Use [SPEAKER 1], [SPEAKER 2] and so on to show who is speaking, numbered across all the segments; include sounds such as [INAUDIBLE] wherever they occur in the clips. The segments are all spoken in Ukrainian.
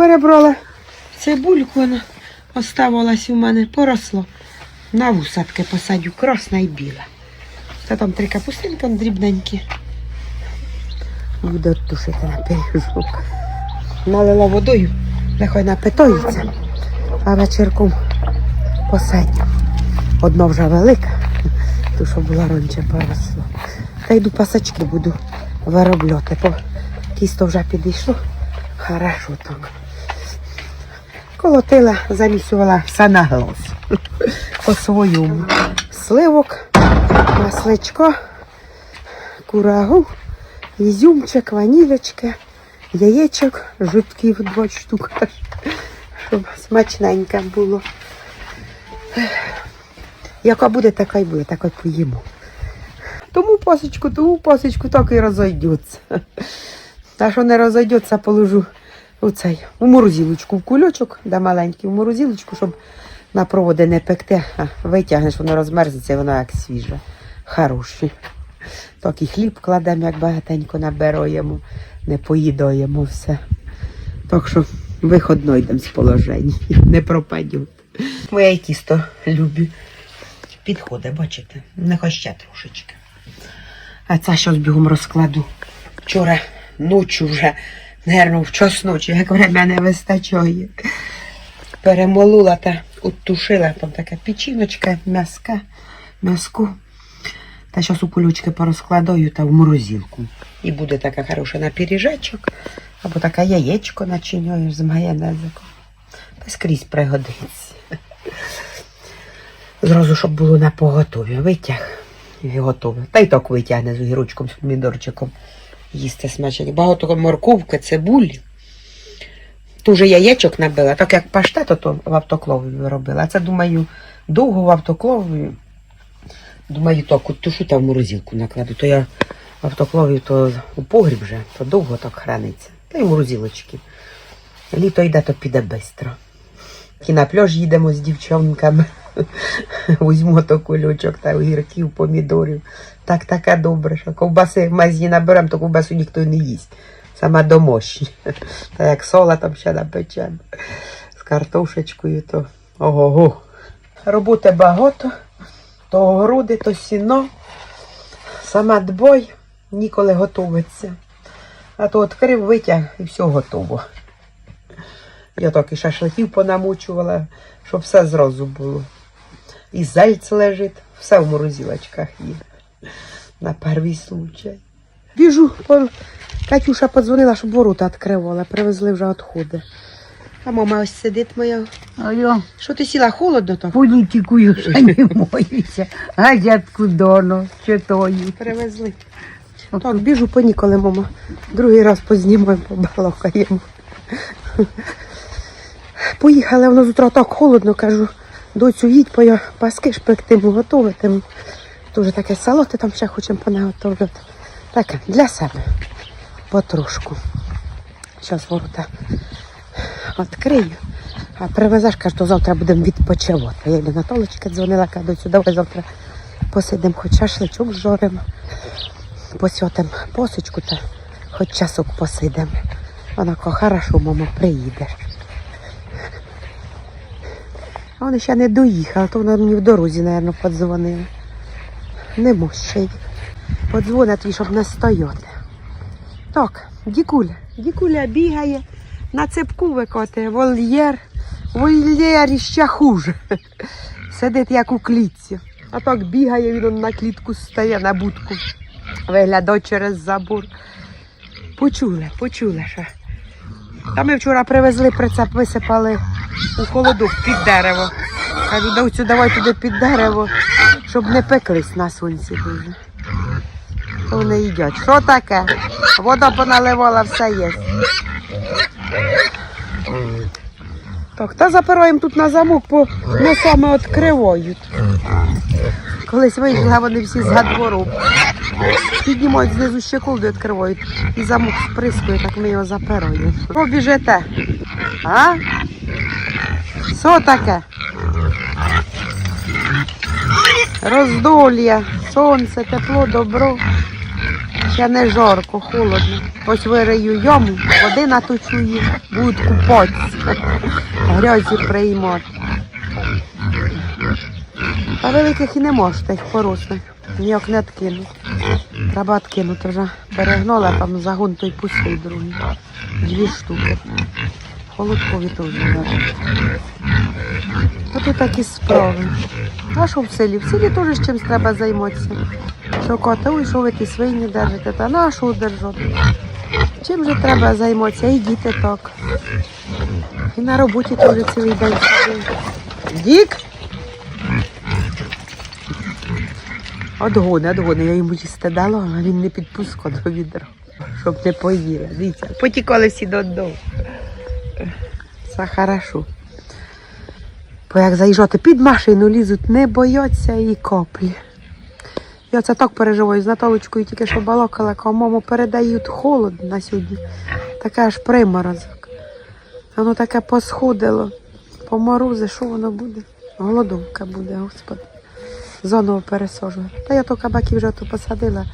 [SPEAKER 1] перебрала цибульку, вона оставалась у мене, поросло. На вусатки посадю, красна і біла. Та там три капустинки дрібненькі. Буду тушити на пиріжок. Налила водою, нехай напитоїться, а вечірком посадю. Одна вже велика, ту, що була раніше поросло. Та йду пасачки буду виробляти, бо тісто вже підійшло. Хорошо так. Колотила, замісювала все на глаз. По-своєму. Сливок, масличко, курагу, ізюмчик, ванілечки, яєчок, жутків два штук, щоб смачненьке було. Яка буде, така й буде, така й поїмо. Тому пасочку, тому пасочку так і розійдеться. А що не розійдеться, положу у цей, у морозилочку, в кульочок, да маленький, в морозилочку, щоб на проводи не пекти, а витягнеш, воно розмерзеться, і воно як свіже. Хороше. Так і хліб кладемо, як багатенько набираємо, не поїдаємо все. Так що виходно йдемо з положення, [LAUGHS] не пропадемо. Моє тісто люблю. Підходить, бачите, нехай ще трошечки. А це щось бігом розкладу. Вчора ночі вже, нервно, в час як время не вистачає. Перемолола та оттушила, там така печіночка, м'яска, м'яску. Та щось у кулючки порозкладаю та в морозилку. І буде така хороша на пиріжечок, або таке яєчко начинюєш з майонезиком. Та скрізь пригодиться. Зразу, щоб було на поготові. Витяг і готове. Та й так витягне з огірочком, з помідорчиком. Їсти смачно. Багато морковки, цибулі. Дуже яєчок набила, так як паштет, то в автоклові робила. Це, думаю, довго в автоклові. Думаю, так, от тушу та в морозилку накладу. То я в автоклові то у погріб вже, то довго так храниться. Та й морозилочки. Літо йде, то піде швидко. І на пляж їдемо з дівчонками. Візьму то кульочок та огірків, помідорів. Так таке добре, що ковбаси в мазі наберемо, то ковбасу ніхто не їсть. Саме домашні. Та як сола там ще напечемо. З картошечкою, то ого-го. Роботи багато, то огороди, то сіно. Сама дбой, ніколи готовиться. А то відкрив витяг і все готово. Я так і шашликів понамочувала, щоб все зразу було. І зальць лежить, все в морозилочках є. На перший случай. Біжу. Катюша подзвонила, щоб ворота відкривала, привезли вже відходи. А мама ось сидить моя.
[SPEAKER 2] А я
[SPEAKER 1] Що ти сіла холодно так?
[SPEAKER 2] політикую, що не моюся. Газетку доно читаю.
[SPEAKER 1] Привезли. Так, біжу по ніколи, мама. Другий раз познімаємо, побалакаємо. Поїхали, воно з утра так холодно, кажу. Доцю їдь, по я паски шпектиму, готуватиму. Дуже таке салоти там ще хочемо понаготовити. Таке, для себе. Потрошку. Зараз ворота відкрию. А привезеш, кажу, то завтра будемо відпочивати. Я йду на дзвонила, кажу, доцю, давай завтра посидимо, хоч шашличок зжоримо, посьотимо посочку та хоч часок посидимо. Вона каже, хорошо, мама, приїдеш. А вони ще не доїхали, то вона мені в дорозі, мабуть, подзвонила. Не мощить. Подзвонять тобі, щоб не стояти. Так, дікуля. Дікуля бігає, на цепку викотає, вольєр. Вольєр іще хуже. Сидить як у клітці. А так бігає, він на клітку стає на будку. Виглядає через забор. Почули, почули, що. Та ми вчора привезли прицеп, висипали у холодок під дерево. Кажу, Давцю, давай туди під дерево, щоб не пеклись на сонці дуже. То вони їдять. Що таке? Вода поналивала, все є. Так, та запираємо тут на замок, бо носами відкривають. Колись вийшла, вони всі з двору. Піднімають знизу ще колду відкривають. І замок сприскує, так ми його запираємо. Що біжите? А? Що таке? Роздолля, сонце, тепло, добро. Ще не жарко, холодно. Ось вирию йому, води наточую, будуть купатися. Грязі приймати. А великих і не можете, їх порослих. Ніяк не откинуть. Треба откинути вже. Перегнула там загон той пустий другий. Дві штуки. Холодкові теж навіть. Ото такі справи. А що в селі? В селі теж чимось треба займатися. Що кота, ой, що ви ті свині держите, та на що держати? Чим же треба займатися? І діти так. І на роботі теж цілий день. Дік? Одгони, одгони. Я йому їсти дала, але він не підпускав до відра, щоб не поїли. Дивіться, потікали всі додому. Все хорошо. Бо як заїжджати під машину лізуть, не бояться і коплі. Я це так переживаю з Наталочкою, тільки що балакала, кажу, мамо, передають холод на сьогодні. Таке аж приморозок. Воно таке посходило, поморози, що воно буде? Голодовка буде, господи. Зоново пересожувати. Та я то кабаки вже то посадила,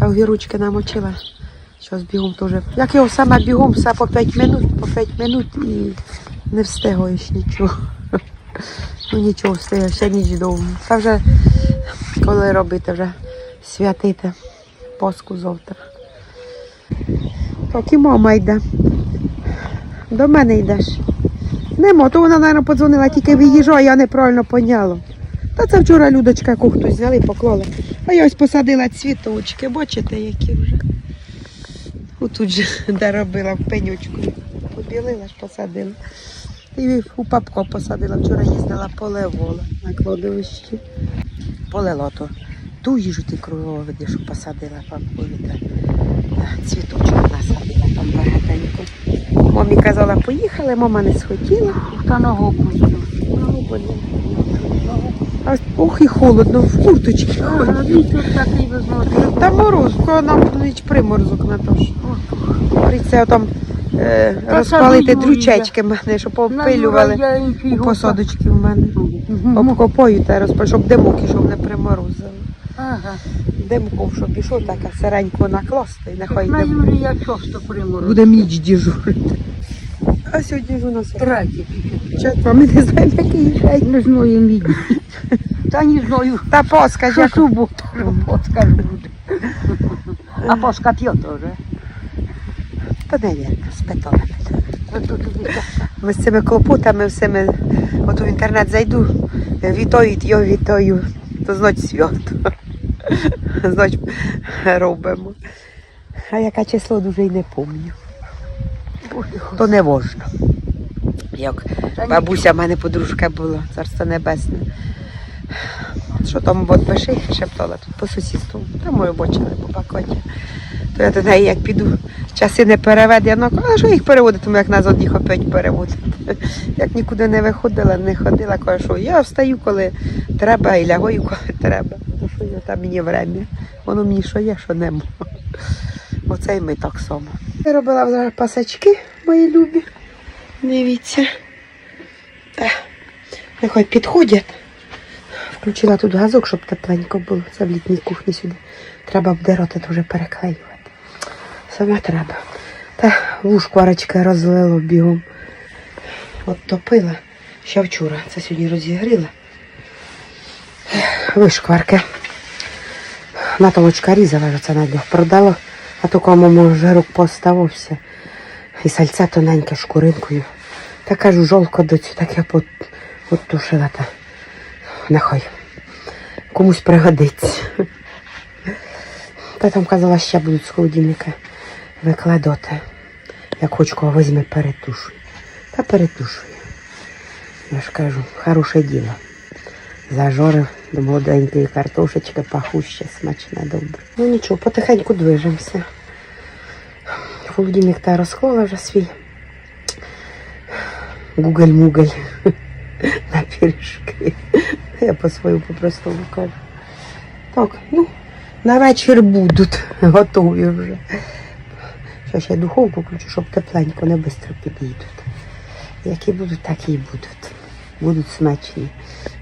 [SPEAKER 1] а огірочки намочила. Щось бігом теж. Як його саме бігом, все по 5 минут, по 5 минут і не встигаєш нічого. [LAUGHS] Ну нічого, встигаю, ще ніч довго. Це вже коли робити вже святити поску завтра. Так і мама йде. До мене йдеш. Нема, то вона, мабуть, подзвонила, тільки виїжджає, я неправильно поняла. Та це вчора Людочка яку хтось взяли і поклала. А я ось посадила цвіточки, бачите, які вже. Отут же, [LAUGHS] де робила в пенючку. Побілила ж посадила. І у папко посадила. Вчора їздила поливола на кладовищі. Полила то ту їжу ти круговиди, що посадила папкові. Та цвіточок насадила там багатенько. Мамі казала, поїхали, мама не схотіла.
[SPEAKER 2] Та ногу пустю.
[SPEAKER 1] Ну, блін. Ох і холодно, в курточці.
[SPEAKER 2] Визнати.
[SPEAKER 1] Та мороз, нам ніч приморозок Наташ. Прийдеться там е, розпалити в мене, щоб попилювали у посадочки в мене. Обкопаю та розпалю, щоб димок ішов не приморозило.
[SPEAKER 2] Ага.
[SPEAKER 1] Димком, щоб ішов так, сиренько накласти і нехай
[SPEAKER 2] На. Юрі я часто приморозила.
[SPEAKER 1] Будемо ніч діжурити. А сьогодні ж у нас
[SPEAKER 2] Третій.
[SPEAKER 1] четверо, ми не знаємо, який день.
[SPEAKER 2] Не знаю мені. Та не знаю.
[SPEAKER 1] Та поскажи,
[SPEAKER 2] Що
[SPEAKER 1] як
[SPEAKER 2] субота ж буде. А поска п'ята вже.
[SPEAKER 1] Та не вірно, спитала.
[SPEAKER 2] Так.
[SPEAKER 1] Ми з цими клопотами всіми, от в інтернет зайду, вітають, я вітаю, то значить свято. Значить, робимо. А яке число дуже й не пам'ятаю. То не можна. Як бабуся в мене подружка була, царство небесне. Що там от пиши, шептала тут по сусідству. Там мою бачили по пакоті. То я до неї як піду, часи не переведено, а що їх переводитиму, як нас одних опять переводити. [LAUGHS] Як нікуди не виходила, не ходила, кажу, що я встаю, коли треба, і лягаю, коли треба. То що я там мені время. Воно мені що є, що нема. [LAUGHS] Оце і ми так само. Я робила вже пасачки, мої любі. Дивіться. Нехай підходять. Включила тут газок, щоб тепленько було. Це в літній кухні сюди. Треба обдирати, дуже переклеювати. Саме треба. Та вушкварочка розлило бігом. От топила. Ще вчора. Це сьогодні розігріла. Вишкварки. Натолочка різала, вже це на днях продала, а то кому рук поставився. І сальце тоненьке шкуринкою. Та кажу, жолко доцю, так я пот, оттушила та нехай комусь пригодиться. Та там казала, ще будуть з холодильника викладати. Як хоч кого візьме, перетушуй. Та перетушує. Я ж кажу, хороше діло. Зажорив до молоденької картошечки, пахуще, смачне, добре. Ну нічого, потихеньку движемося. Холодильник та розклала вже свій. Гугель-мугель [LAUGHS] на пиріжки. Я по-своєму по-простому кажу. Так, ну, на вечір будуть готові вже. Що ще духовку включу, щоб тепленько, не швидко підійдуть. Які будуть, такі і будуть. Будуть смачні.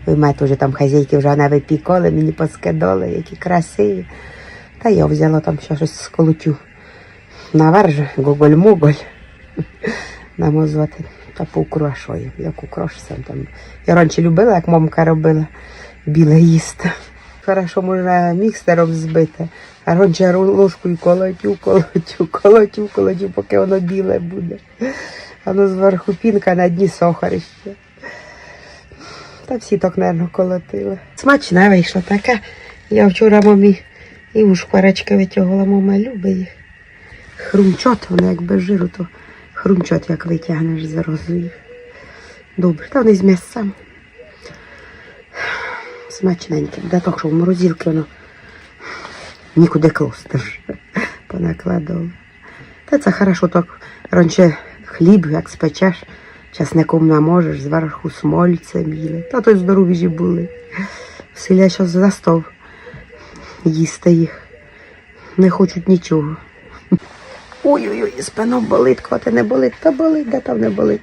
[SPEAKER 1] Ви маєте вже там хазяйки вже навипікали, мені поскидали, які красиві. Та я взяла там ще щось сколотю. Наверже, гоголь-моголь. [LAUGHS] Намазувати та поукрошую, як укрошся там. Я раніше любила, як мамка робила, біле їсти. Хорошо можна міксером збити, а раніше ложкою колотю, колотю, колотю, колотю, поки воно біле буде. Воно зверху пінка, на дні сахар ще. Та всі так, мабуть, колотили. Смачна вийшла така. Я вчора мамі і у шкварочки витягувала, мама любить їх. Хрумчот, воно як без жиру, то хрумчот як витягнеш зразу їх. Добре, та вони з м'ясом. Смачненьке. Да так, що в морозилки воно нікуди класти. Понакладав. Та це хорошо так. Раніше хліб, як спечеш, часником наможеш, зверху смольцем їли. Та то й здорові були. В селі зараз за стол їсти їх. Не хочуть нічого. Ой-ой-ой, спина болить, коти не болить, та болить, де там не болить.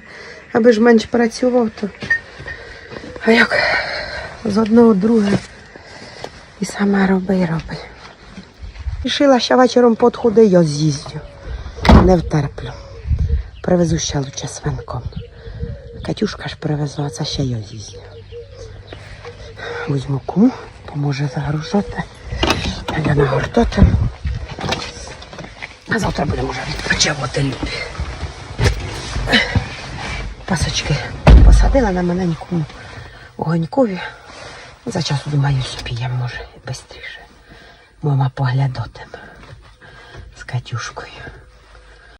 [SPEAKER 1] Аби ж менш працював, то. А як з одного друге і сама роби і роби. Рішила, що вечором подходи я з'їздю. Не втерплю. Привезу ще лучше свинком. Катюшка ж привезла, а це ще я з'їздю. Візьму кому, поможе загружати. Я нагортати. А завтра будемо вже відпочивати люди. Пасочки посадила на маленькому огонькові. За час, думаю, собі я може, швидше. Мама поглядатиме з Катюшкою.